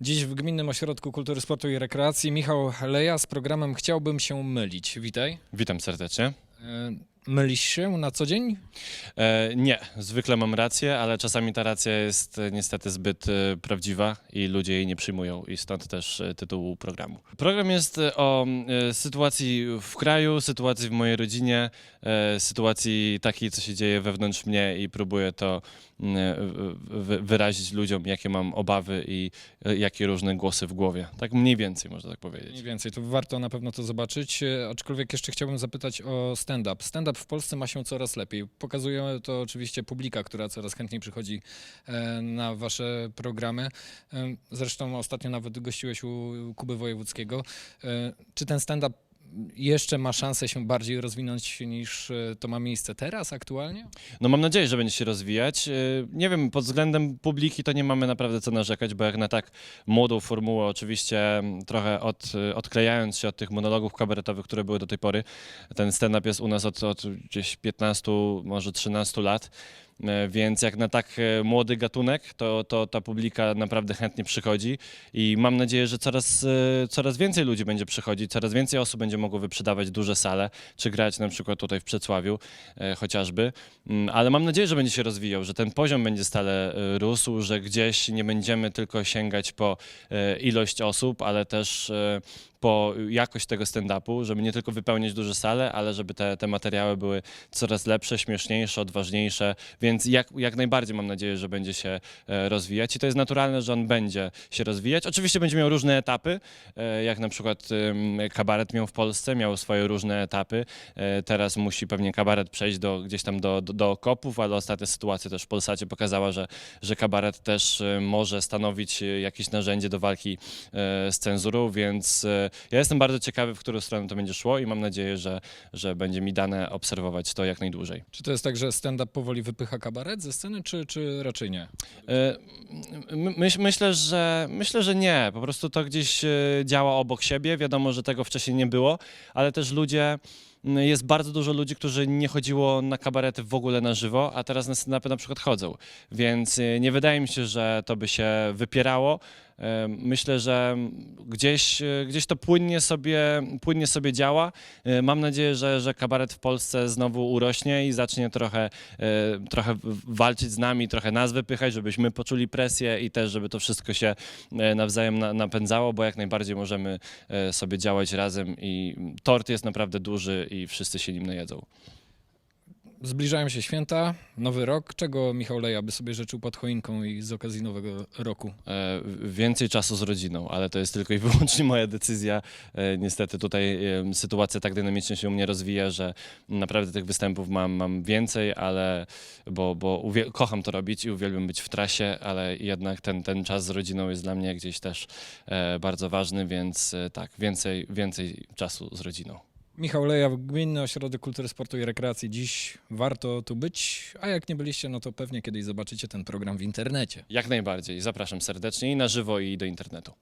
Dziś w Gminnym Ośrodku Kultury, Sportu i Rekreacji Michał Leja z programem Chciałbym się mylić. Witaj. Witam serdecznie. E, Mylisz się na co dzień? E, nie, zwykle mam rację, ale czasami ta racja jest e, niestety zbyt e, prawdziwa i ludzie jej nie przyjmują i stąd też e, tytuł programu. Program jest e, o e, sytuacji w kraju, sytuacji w mojej rodzinie, e, sytuacji takiej, co się dzieje wewnątrz mnie i próbuję to m, e, wy- wyrazić ludziom, jakie mam obawy i e, jakie różne głosy w głowie. Tak mniej więcej, można tak powiedzieć. Mniej więcej, to warto na pewno to zobaczyć. E, Aczkolwiek jeszcze chciałbym zapytać o stand-up. Stand-up w Polsce ma się coraz lepiej. Pokazuje to oczywiście publika, która coraz chętniej przychodzi e, na wasze programy. E, Zresztą ostatnio nawet gościłeś u Kuby Wojewódzkiego. E, Czy ten stand-up jeszcze ma szansę się bardziej rozwinąć niż e, to ma miejsce teraz, aktualnie? No mam nadzieję, że będzie się rozwijać. Yy, Nie wiem, pod względem publiki to nie mamy naprawdę co narzekać, bo jak na tak młodą formułę, oczywiście mm, trochę od, odklejając się od tych monologów kabaretowych, które były do tej pory, ten stand-up jest u nas od, od gdzieś 15, może 13 lat. E, Więc jak na tak e, młody gatunek, to, to ta publika naprawdę chętnie przychodzi i mam nadzieję, że coraz, e, coraz więcej ludzi będzie przychodzić, coraz więcej osób będzie mogło wyprzedawać duże sale, czy grać na przykład tutaj w Przedsławiu e, chociażby. Mm, Ale mam nadzieję, że będzie się rozwijał, że ten poziom będzie stale rósł, że gdzieś nie będziemy tylko sięgać po ilość osób, ale też po jakość tego stand-upu, żeby nie tylko wypełniać duże sale, ale żeby te, te materiały były coraz lepsze, śmieszniejsze, odważniejsze, więc jak, jak najbardziej mam nadzieję, że będzie się e, rozwijać i to jest naturalne, że on będzie się rozwijać. Oczywiście będzie miał różne etapy, e, jak na przykład kabaret miał w Polsce, miał swoje różne etapy. E, Teraz musi pewnie kabaret przejść do, gdzieś tam do, do, do ale ostatnia sytuacja też w Polsacie pokazała, że, że kabaret też może stanowić jakieś narzędzie do walki z cenzurą, więc ja jestem bardzo ciekawy, w którą stronę to będzie szło i mam nadzieję, że, że będzie mi dane obserwować to jak najdłużej. Czy to jest tak, że stand-up powoli wypycha kabaret ze sceny, czy, czy raczej nie? E, my- myśl, myślę, że, myślę, że nie. Po prostu to gdzieś e, działa obok siebie. Wiadomo, że tego wcześniej nie było, ale też ludzie. Jest bardzo dużo ludzi, którzy nie chodziło na kabarety w ogóle na żywo, a teraz na stand na przykład chodzą. Więc e, nie wydaje mi się, że to by się wypierało. E, Myślę, że gdzieś, e, gdzieś to płynnie sobie, płynnie sobie działa. Mam nadzieję, że, że kabaret w Polsce znowu urośnie i zacznie trochę, trochę walczyć z nami, trochę nas wypychać, żebyśmy poczuli presję i też, żeby to wszystko się nawzajem na, napędzało, bo jak najbardziej możemy sobie działać razem i tort jest naprawdę duży i wszyscy się nim najedzą. Zbliżają się święta, nowy rok. Czego Michał Leja by sobie życzył pod choinką i z okazji nowego roku? E, Więcej czasu z rodziną, ale to jest tylko i wyłącznie moja decyzja. E, Niestety tutaj e, sytuacja tak dynamicznie się u mnie rozwija, że naprawdę tych występów mam, mam więcej, ale bo, bo kocham to robić i uwielbiam być w trasie, ale jednak ten, ten czas z rodziną jest dla mnie gdzieś też e, bardzo ważny, więc e, tak, więcej, więcej czasu z rodziną. Michał Leja, Gminny Ośrodek Kultury, Sportu i Rekreacji. Dziś warto tu być, a jak nie byliście, no to pewnie kiedyś zobaczycie ten program w internecie. Jak najbardziej. Zapraszam serdecznie i na żywo, i do internetu.